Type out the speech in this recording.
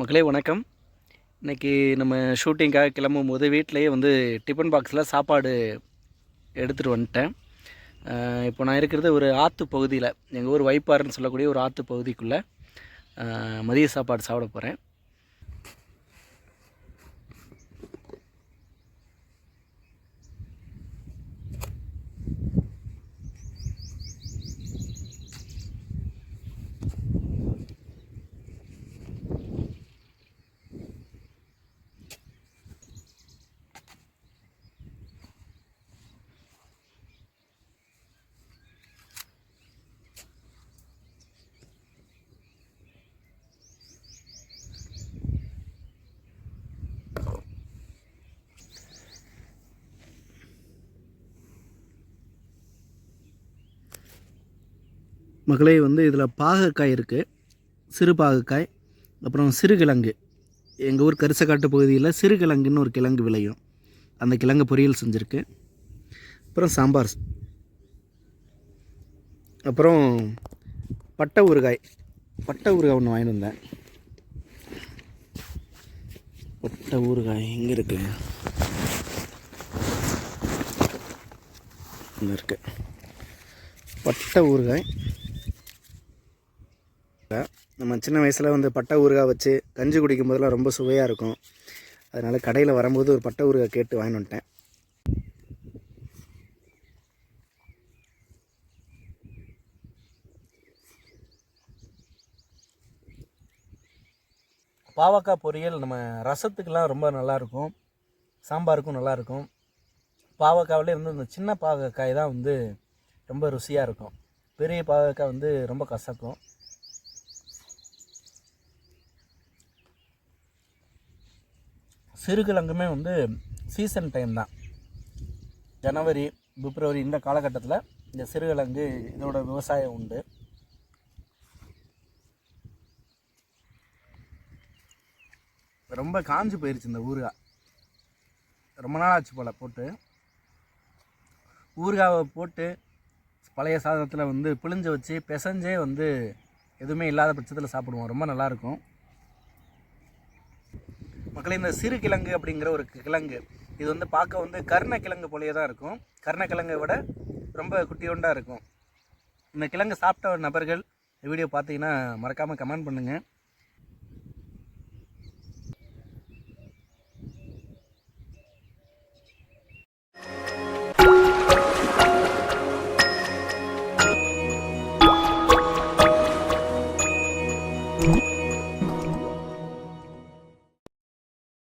மக்களே வணக்கம். இன்றைக்கி நம்ம ஷூட்டிங்காக கிளம்பும் போது வீட்டிலேயே வந்து டிஃபன் பாக்ஸில் சாப்பாடு எடுத்துகிட்டு வந்துட்டேன். இப்போ நான் இருக்கிறது ஒரு ஆற்று பகுதியில். எங்கள் ஊர் வைப்பாருன்னு சொல்லக்கூடிய ஒரு ஆற்று பகுதிக்குள்ளே மதிய சாப்பாடு சாப்பிட போகிறேன் மகளே வந்து இதில் பாகக்காய் இருக்குது சிறு பாகக்காய் அப்புறம் சிறுகிழங்கு எங்கள் ஊர் கரிசக்காட்டு பகுதியில் சிறுகிழங்குன்னு ஒரு கிழங்கு விளையும். அந்த கிழங்கு பொரியல் செஞ்சுருக்கு. அப்புறம் சாம்பார். அப்புறம் பட்டை ஊறுகாய். பட்டை ஊறுகாய் ஒன்று வாங்கிட்டு வந்தேன். பட்டை ஊறுகாய் எங்கே இருக்கு? இங்கே இருக்கு. பட்டை ஊறுகாய். நம்ம சின்ன வயசில் வந்து பட்டை ஊறுகாய் வச்சு கஞ்சி குடிக்கும் போதெல்லாம் ரொம்ப சுவையாக இருக்கும். அதனால் கடையில் வரும்போது ஒரு பட்டை ஊறுகாய் கேட்டு வாங்கிட்டு வந்துட்டேன். பாவக்காய் பொரியல் நம்ம ரசத்துக்கெலாம் ரொம்ப நல்லாயிருக்கும் சாம்பாருக்கும் நல்லாயிருக்கும் பாவக்காவிலே இருந்து இந்த சின்ன பாவக்காய் தான் வந்து ரொம்ப ருசியாக இருக்கும். பெரிய பாவக்காய் வந்து ரொம்ப கசக்கும். சிறுகிழங்குமே வந்து சீசன் டைம் தான். ஜனவரி பிப்ரவரி இந்த காலகட்டத்தில் இந்த சிறுகிழங்கு இதோட விவசாயம் உண்டு. ரொம்ப காஞ்சு போயிருச்சு இந்த ஊறுகாய். ரொம்ப நாள் ஆச்சு போல் போட்டு. ஊறுகாவை போட்டு பழைய சாதத்தில் வந்து பிழிஞ்சு வச்சு பிசைஞ்சே வந்து எதுவுமே இல்லாத பட்சத்தில் சாப்பிடுவோம். ரொம்ப நல்லாயிருக்கும் மக்களே இந்த சிறு கிழங்கு அப்படிங்கிற ஒரு கிழங்கு இது வந்து பார்க்க வந்து கருணக்கிழங்கு போலேயே தான் இருக்கும். கருணக்கிழங்கை விட ரொம்ப குட்டியோண்டாக இருக்கும். இந்த கிழங்கு சாப்பிட்ட நபர்கள் வீடியோ பார்த்தீங்கன்னா மறக்காமல் கமெண்ட் பண்ணுங்கள்